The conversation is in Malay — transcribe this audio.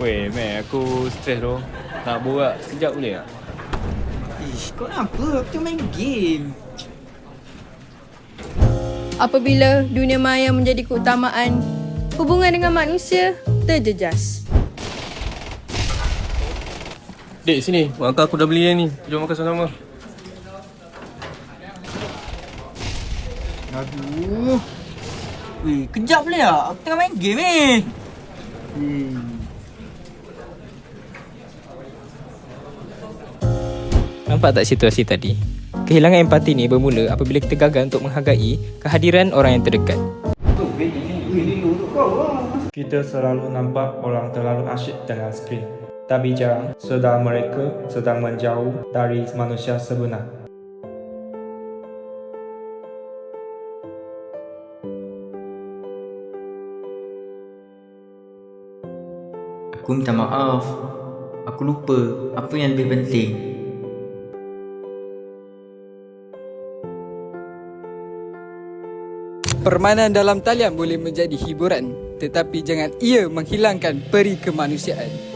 Weh, meh, aku stres tu. Nak borak sekejap boleh tak? Ish, kau nak apa? Aku tengah main game. Apabila dunia maya menjadi keutamaan, hubungan dengan manusia terjejas. Dek, sini. Mak aku dah beli yang ni. Jom makan sama-sama. Aduh. Weh, kejap boleh tak? Aku tengah main game eh. Hmm. Nampak tak situasi tadi? Kehilangan empati ni bermula apabila kita gagal untuk menghargai kehadiran orang yang terdekat. Kita selalu nampak orang terlalu asyik dengan skrin. Tapi jarang sedang mereka sedang menjauh dari manusia sebenar. Aku minta maaf. Aku lupa apa yang lebih penting. Permainan dalam talian boleh menjadi hiburan, tetapi jangan ia menghilangkan peri kemanusiaan.